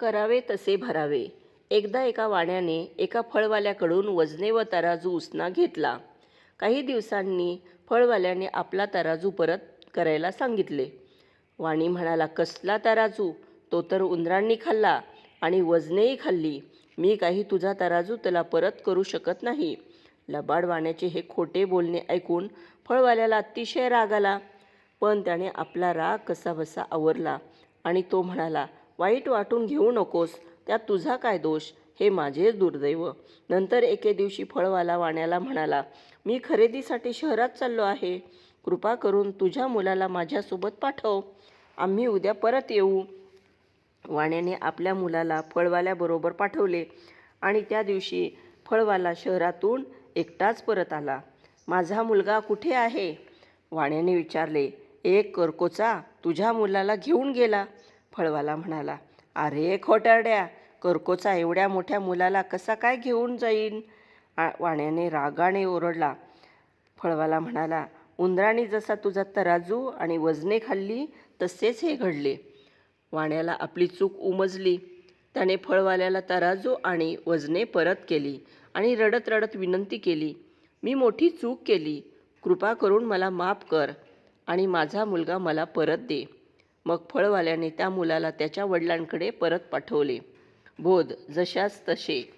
करावे तसे भरावे. एकदा एका वाण्याने एका फळवाल्याकडून वजने व तराजू उसना घेतला. काही दिवसांनी फळवाल्याने आपला तराजू परत करायला सांगितले. वाणी म्हणाला कसला तराजू? तो तर उंदरांनी खाल्ला आणि वजनेही खाल्ली. मी काही तुझा तराजू त्याला परत करू शकत नाही. लबाड वाण्याचे हे खोटे बोलणे ऐकून फळवाल्याला अतिशय राग आला. पण त्याने आपला राग कसाबसा आवरला आणि तो म्हणाला वाईट वाटून घेऊ नकोस त्यात तुझा काय दोष? हे माझेच दुर्दैव. नंतर एके दिवशी फळवाला वाण्याला म्हणाला मी खरेदीसाठी शहरात चाललो आहे. कृपा करून तुझ्या मुलाला माझ्यासोबत पाठव. आम्ही उद्या परत येऊ. वाण्याने आपल्या मुलाला फळवाल्याबरोबर पाठवले आणि त्या दिवशी फळवाला शहरातून एकटाच परत आला. माझा मुलगा कुठे आहे? वाण्याने विचारले. एक करकोचा. तुझ्या मुलाला घेऊन गेला. फळवाला म्हणाला अरे खोटारड्या करकोचा एवढ्या मोठ्या मुलाला कसा काय घेऊन जाईन? वाण्याने रागाने ओरडला. फळवाला म्हणाला उंदराने जसा तुझा तराजू आणि वजने खाल्ली तसेच हे घडले. वाण्याला आपली चूक उमजली. त्याने फळवाल्याला तराजू आणि वजने परत केली आणि रडत रडत विनंती केली मी मोठी चूक केली कृपा करून मला माफ कर आणि माझा मुलगा मला परत दे. मग फळवाल्याने त्या मुलाला त्याच्या वडिलांकडे परत पाठवले. बोध जशास तसे.